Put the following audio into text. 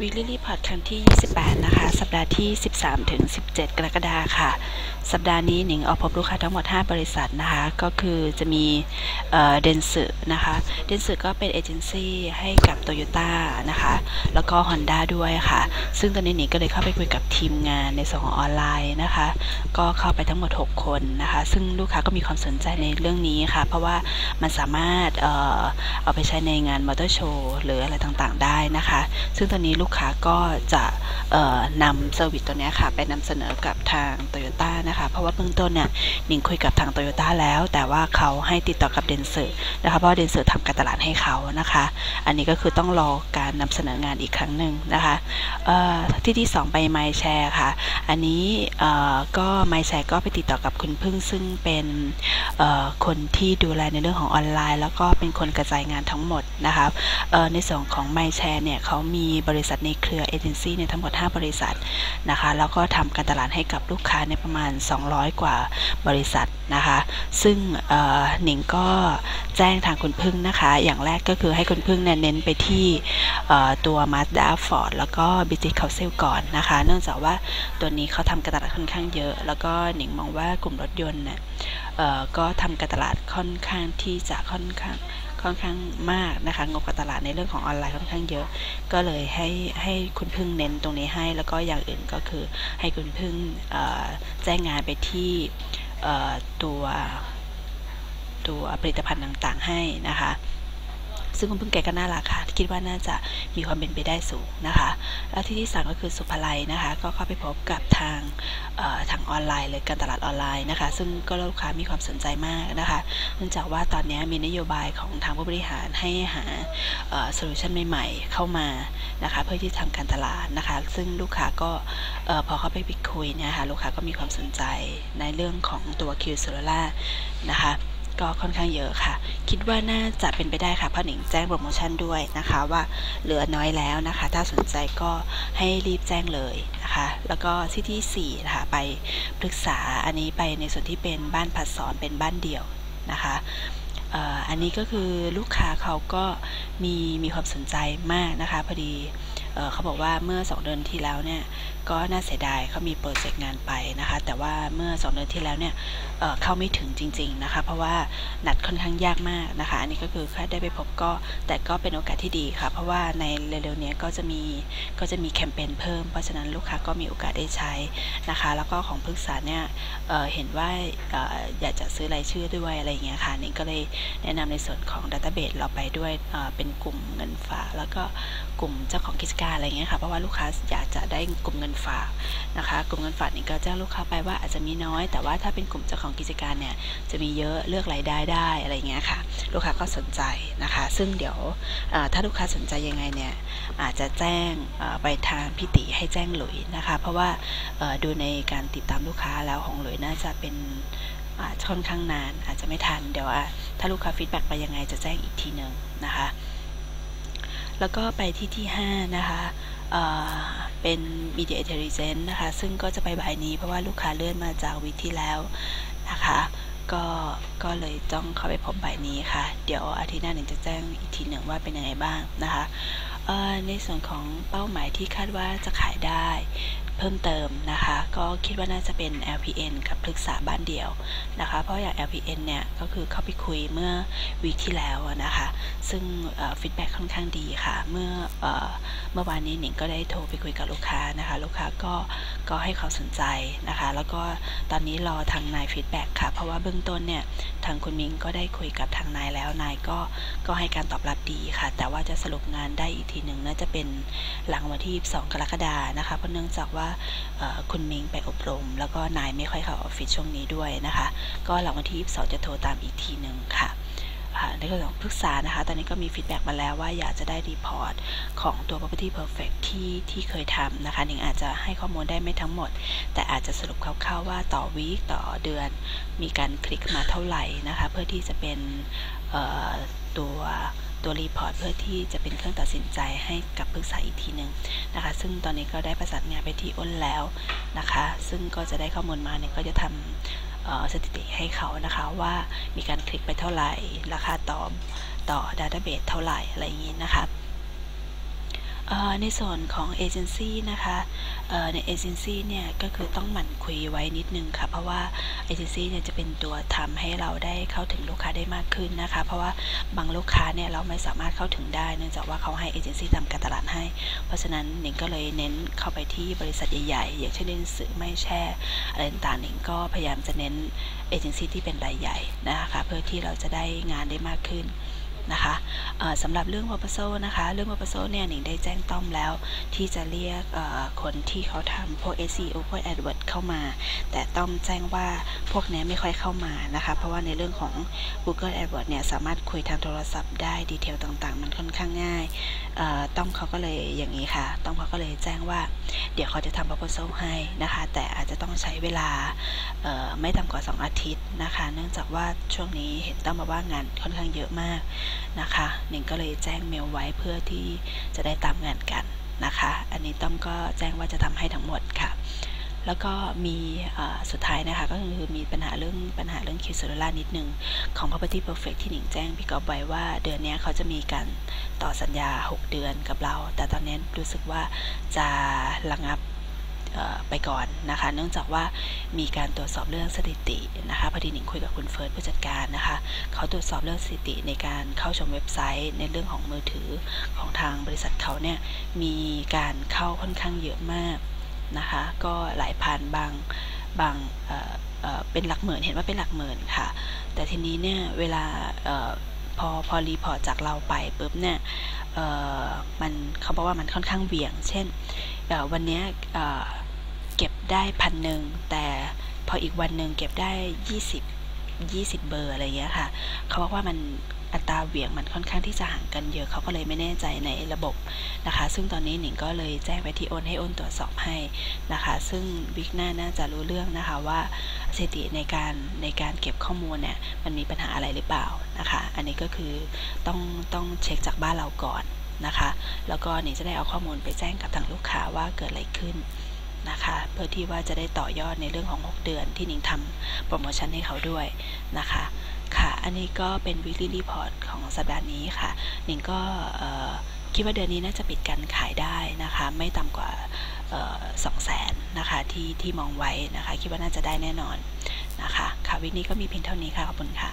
Weekly Report ครั้งที่ 28 นะคะ สัปดาห์ที่ 13 ถึง 17 กรกฎาคมค่ะ สัปดาห์นี้หนิงออกพบลูกค้าทั้งหมด 5 บริษัทนะคะ ก็คือจะมีเดนสึนะคะ เดนสึก็เป็นเอเจนซี่ให้กับ Toyota นะคะ แล้วก็ Honda ด้วยค่ะ ซึ่งตอนนี้หนิงก็เลยเข้าไปคุยกับทีมงานในส่วนของออนไลน์นะคะ ก็เข้าไปทั้งหมด 6 คนนะคะ ซึ่งลูกค้าก็มีความสนใจในเรื่องนี้ค่ะ เพราะว่ามันสามารถเออเอาไปใช้ในงานมอเตอร์โชว์หรืออะไรต่างๆ ได้นะคะ ซึ่งตอนนี้ลูกค้าก็จะนำเซอร์วิสตัวนี้ค่ะ ไปนำเสนอกับทาง t o y ยต้นะคะ เพราะว่าเบื้องต้นเนี่ยนิงคุยกับทาง t o y ยต้แล้ว แต่ว่าเขาให้ติดต่อกับเดนเซอร์นะคะ เพราะเดนเซอร์ทำการตลาดให้เขานะคะ อันนี้ก็คือต้องรอการนำเสนองานอีกครั้งหนึ่งนะคะที่ที่ 2 ไปไมแชร์ค่ะ อันนี้ก็ไมแชร์ก็ไปติดต่อกับคุณพึ่งซึ่งเป็นคนที่ดูแลในเรื่องของออนไลน์ แล้วก็เป็นคนกระจายงานทั้งหมดนะคะในส่วนของไมแชร์เนี่ยเขามีบริษัทในเครือเอเจนซี่เนี่ยทั้งหมด 5 บริษัทนะคะ แล้วก็ทำการตลาดให้กับลูกค้าในประมาณ 200 กว่าบริษัท นะคะ ซึ่งหนิงก็แจ้งทางคุณพึ่งนะคะ อย่างแรกก็คือให้คุณพึ่งเน้นไปที่ตัว Mazda Ford แล้วก็ British Council ก่อนนะคะ เนื่องจากว่าตัวนี้เขาทำการตลาดค่อนข้างเยอะ แล้วก็หนิงมองว่ากลุ่มรถยนต์เนี่ยก็ทำการตลาดค่อนข้างที่จะค่อนข้างค่อนข้างมากนะคะงบการตลาดในเรื่องของออนไลน์ค่อนข้างเยอะ ก็เลยให้ให้คุณพึ่งเน้นตรงนี้ให้ แล้วก็อย่างอื่นก็คือให้คุณพึ่งแจ้งงานไปที่ ตัวตัวผลิตภัณฑ์ต่างๆให้นะคะ ซึ่งคุณพึ่งแกก็น่ารักค่ะ คิดว่าน่าจะมีความเป็นไปได้สูงนะคะแล้วที่ที่สามก็คือสุภลัยนะคะ ก็เข้าไปพบกับทางทางออนไลน์เลยการตลาดออนไลน์นะคะ ซึ่งก็ลูกค้ามีความสนใจมากนะคะ เนื่องจากว่าตอนนี้มีนโยบายของทางผู้บริหารให้หาโซลูชันใหม่ๆ เข้ามานะคะ เพื่อที่ทำการตลาดนะคะ ซึ่งลูกค้าก็พอเข้าไปปิดคุยนี่ยค่ะลูกค้าก็มีความสนใจในเรื่องของตัวคิวโซล่านะคะ ก็ค่อนข้างเยอะค่ะ คิดว่าน่าจะเป็นไปได้ค่ะเพราะหนิงแจ้งโปรโมชั่นด้วยนะคะว่าเหลือน้อยแล้วนะคะ ถ้าสนใจก็ให้รีบแจ้งเลยนะคะ แล้วก็ที่ที่4นะคะไปปรึกษาอันนี้ไปในส่วนที่เป็นบ้านผัดสอนเป็นบ้านเดี่ยวนะคะอันนี้ก็คือลูกค้าเขาก็มีมีความสนใจมากนะคะพอดี เขาบอกว่าเมื่อ 2 เดือนที่แล้วเนี่ยก็น่าเสียดายเขามีโปรเจกต์งานไปนะคะแต่ว่าเมื่อ 2 เดือนที่แล้วเนี่ยเเข้าไม่ถึงจริง ๆนะคะ เพราะว่านัดค่อนข้างยากมากนะคะ อันนี้ก็คือแค่ได้ไปพบก็แต่ก็เป็นโอกาสที่ดีค่ะ เพราะว่าในเร็วๆนี้ก็จะมีก็จะมีแคมเปญเพิ่ม เพราะฉะนั้นลูกค้าก็มีโอกาสได้ใช้นะคะ แล้วก็ของพึกษาเนี่ยเเห็นว่าออยากจะซื้อรายชื่อด้วยอะไรอย่างเงี้ยค่ะนี่ก็เลยแนะนำในส่วนของดัตเตอร์เบสเราไปด้วยเป็นกลุ่มเงินฝากแล้วก็กลุ่มเจ้าของกิจการอะไรเงี้ยค่ะเพราะว่าลูกค้าอยากจะได้กลุ่มเงินฝากนะคะ กลุ่มเงินฝากนี่ก็แจ้งลูกค้าไปว่าอาจจะมีน้อย แต่ว่าถ้าเป็นกลุ่มเจ้าของกิจการเนี่ยจะมีเยอะเลือกรายได้ได้อะไรเงี้ยค่ะ ลูกค้าก็สนใจนะคะ ซึ่งเดี๋ยวถ้าลูกค้าสนใจยังไงเนี่ยอาจจะแจ้งไปทางพิติให้แจ้งหลุยนะคะ เพราะว่าดูในการติดตามลูกค้าแล้วของหลุยน่าจะเป็นค่อนข้างนานอาจจะไม่ทันเดี๋ยวถ้าลูกค้าฟีดแบ็กไปยังไงจะแจ้งอีกทีหนึ่งนะคะ แล้วก็ไปที่ที่ 5 นะคะเป็น Media Intelligence นะคะ ซึ่งก็จะไปบ่ายนี้เพราะว่าลูกค้าเลื่อนมาจากวิที่แล้วนะคะ ก็ก็เลยต้องเข้าไปพบบ่ายนี้ค่ะ เดี๋ยวอาทิตย์หน้าหนึ่งจะแจ้งอีกทีหนึ่งว่าเป็นยังไงบ้างนะคะในส่วนของเป้าหมายที่คาดว่าจะขายได้ พิ่มเติมนะคะ ก็คิดว่าน่าจะเป็น LPN กับพฤกษาบ้านเดียวนะคะ เพราะอย่าง LPN เนี่ยก็คือเข้าไปคุยเมื่อวีคที่แล้วนะคะ ซึ่งฟีดแบ็ค่อนข้างดีค่ะ เมื่อเมื่อวานนี้หนิงก็ได้โทรไปคุยกับลูกค้านะคะ ลูกค้าก็ก็ให้เขาสนใจนะคะ แล้วก็ตอนนี้รอทางนายฟีดแบ็กค่ะ เพราะว่าเบื้องต้นเนี่ยทางคุณมิงก็ได้คุยกับทางนายแล้ว นายก็ก็ให้การตอบรับดีค่ะ แต่ว่าจะสรุปงานได้อีกทีหนึ่งน่าจะเป็นหลังวันที่2กรกฎานะคะ เพราะเนื่องจากว่าคุณมิงไปอบรม แล้วก็นายไม่ค่อยเข้าออฟฟิศช่วงนี้ด้วยนะคะ ก็หลังวันที่ 22 จะโทรตามอีกทีหนึ่งค่ะในเรื่องของปรึกษานะคะ ตอนนี้ก็มีฟีดแบ็กมาแล้วว่าอยากจะได้รีพอร์ตของตัว property perfect ที่ที่เคยทำนะคะหนิงอาจจะให้ข้อมูลได้ไม่ทั้งหมด แต่อาจจะสรุปคร่าวๆว่าต่อวีคต่อเดือน มีการคลิกมาเท่าไหร่นะคะ เพื่อที่จะเป็นตัว ตัวรีพอร์ตเพื่อที่จะเป็นเครื่องตัดสินใจให้กับปรึกษาอีกทีหนึ่งนะคะ ซึ่งตอนนี้ก็ได้ประสานงานไปที่อ้นแล้วนะคะ ซึ่งก็จะได้ข้อมูลมาเนี่ยก็จะทำสถิติให้เขานะคะว่ามีการคลิกไปเท่าไหร่ ราคาต่อต่อดัตเตอร์เบสเท่าไหร่อะไรอย่างนี้นะคะ ในส่วนของเอเจนซี่นะคะในเอเจนซี่เนี่ยก็คือต้องหมั่นคุยไว้นิดนึงค่ะ เพราะว่าเอเจนซี่เนี่ยจะเป็นตัวทำให้เราได้เข้าถึงลูกค้าได้มากขึ้นนะคะ เพราะว่าบางลูกค้าเนี่ยเราไม่สามารถเข้าถึงได้เนื่องจากว่าเขาให้เอเจนซี่ทำการตลาดให้ เพราะฉะนั้นหนิงก็เลยเน้นเข้าไปที่บริษัทใหญ่ๆ อย่างเช่นเล่นสื่อไม่แช่อะไรต่างๆหนิงก็พยายามจะเน้นเอเจนซี่ที่เป็นรายใหญ่นะคะเพื่อที่เราจะได้งานได้มากขึ้น นะคะสำหรับเรื่อง proposal นะคะ เรื่อง proposal เนี่ยหนิงได้แจ้งต้อมแล้วที่จะเรียกคนที่เขาทำพวก SEO พวก AdWords เข้ามา แต่ต้อมแจ้งว่าพวกนี้ไม่ค่อยเข้ามานะคะ เพราะว่าในเรื่องของ Google AdWords เนี่ยสามารถคุยทางโทรศัพท์ได้ดีเทลต่างๆ มันค่อนข้างง่ายต้อมเขาก็เลยอย่างนี้ค่ะ ต้อมเขาก็เลยแจ้งว่า เดี๋ยวเขาจะทำ proposal ให้นะคะ แต่อาจจะต้องใช้เวลาไม่ต่ำกว่า 2 อาทิตย์นะคะ เนื่องจากว่าช่วงนี้เห็นต้อมมาว่างานค่อนข้างเยอะมากนะคะหนิงก็เลยแจ้งเมลไว้เพื่อที่จะได้ตามงานกันนะคะ อันนี้ต้อมก็แจ้งว่าจะทำให้ทั้งหมดค่ะ แล้วก็มีสุดท้ายนะคะก็คือมีปัญหาเรื่องปัญหาเรื่องคิวเซอร์ล่านิดนึง ของ property perfect ที่หนิงแจ้งพี่กอบไว้ว่าเดือนนี้เขาจะมีการต่อสัญญา 6 เดือนกับเรา แต่ตอนนี้รู้สึกว่าจะระงับ ไปก่อนนะคะ เนื่องจากว่ามีการตรวจสอบเรื่องสถิตินะคะพอดีหนิงคุยกับคุณเฟิร์สผู้จัดการนะคะเขาตรวจสอบเรื่องสถิติในการเข้าชมเว็บไซต์ ในเรื่องของมือถือของทางบริษัทเขาเนี่ยมีการเข้าค่อนข้างเยอะมากนะคะ ก็หลายพันบางบางเป็นหลักหมื่นเห็นว่าเป็นหลักหมื่นค่ะ แต่ทีนี้เนี่ยเวลาพอพอรีพอร์ตจากเราไปปุ๊บเนี่ยมันเขาบอกว่ามันค่อนข้างเบี่ยง เช่นวันนี้เก็บได้พันหนึ่งแต่พออีกวันหนึ่งเก็บได้ยี่สิบยี่สิบเบอร์อะไรเงี้ยค่ะ เขาบอกว่ามันอัตราเหวี่ยงมันค่อนข้างที่จะห่างกันเยอะเขาก็เลยไม่แน่ใจในระบบนะคะ ซึ่งตอนนี้หนิงก็เลยแจ้งไปที่โอนให้โอนตรวจสอบให้นะคะ ซึ่งวิกหน้าน่าจะรู้เรื่องนะคะว่าสถิติในการในการเก็บข้อมูลเนี่ยมันมีปัญหาอะไรหรือเปล่านะคะ อันนี้ก็คือต้องต้องเช็คจากบ้านเราก่อน นะคะ แล้วก็หนิงจะได้เอาข้อมูลไปแจ้งกับทางลูกค้าว่าเกิดอะไรขึ้นนะคะ เพื่อที่ว่าจะได้ต่อยอดในเรื่องของ 6 เดือนที่หนิงทำโปรโมชั่นให้เขาด้วยนะคะ ค่ะ อันนี้ก็เป็น weekly report ของสัปดาห์นี้ค่ะ หนิงก็คิดว่าเดือนนี้น่าจะปิดการขายได้นะคะ ไม่ต่ำกว่าสองแสนนะคะที่ที่มองไว้นะคะ คิดว่าน่าจะได้แน่นอนนะคะ ค่ะวิกนี้ก็มีเพียงเท่านี้ค่ะ ขอบคุณค่ะ